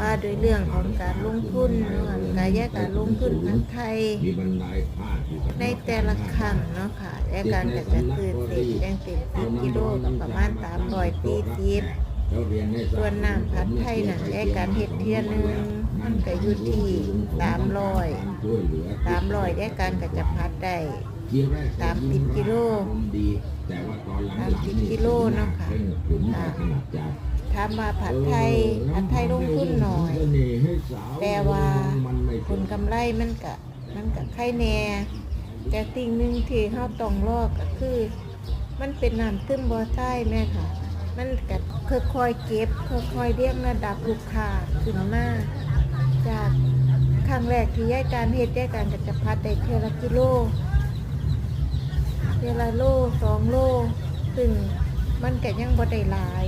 ว่าโดยเรื่องของการลงทุนเนาะการแยกการลงทุนผัดไทย ในแต่ละครั้งเนาะค่ะแยกการก็จะคือเศษแดงเป็นสิบกิโลก็ประมาณสามร้อยปีสิบแล้วเรียนให้ทราบส่วนน้ำผัดไทยน่ะแยกการเฮ็ดเทียนหนึ่งมันก็อยู่ที่สามร้อยช่วยเหลือสามร้อยแยกการก็จะพัดได้เที่ยวแรกสามสิบกิโลตาตอนหลังสามสิบกิโลเนาะค่ะ เร่งขุนขนาดจัดถามว่าผัดไทยผัดไทยลงทุนหน่อย แต่ว่าผลกำไรมันก็มันก็ไข่แน่แต่สิ่งหนึ่งที่เฮาต้องรอก็คือ มันเป็นน้ำตื้มบ่อใต้แม่ค่ะ มันก็ค่อยๆเก็บค่อยๆเรียงระดับลูกค้าขึ้นมาจากครั้งแรกที่ย้ายการเฮ็ดย้ายการก็จะพัดได้เทอละกิโลเทอละโลสองโลซึ่งมันก็ยังบ่ได้หลาย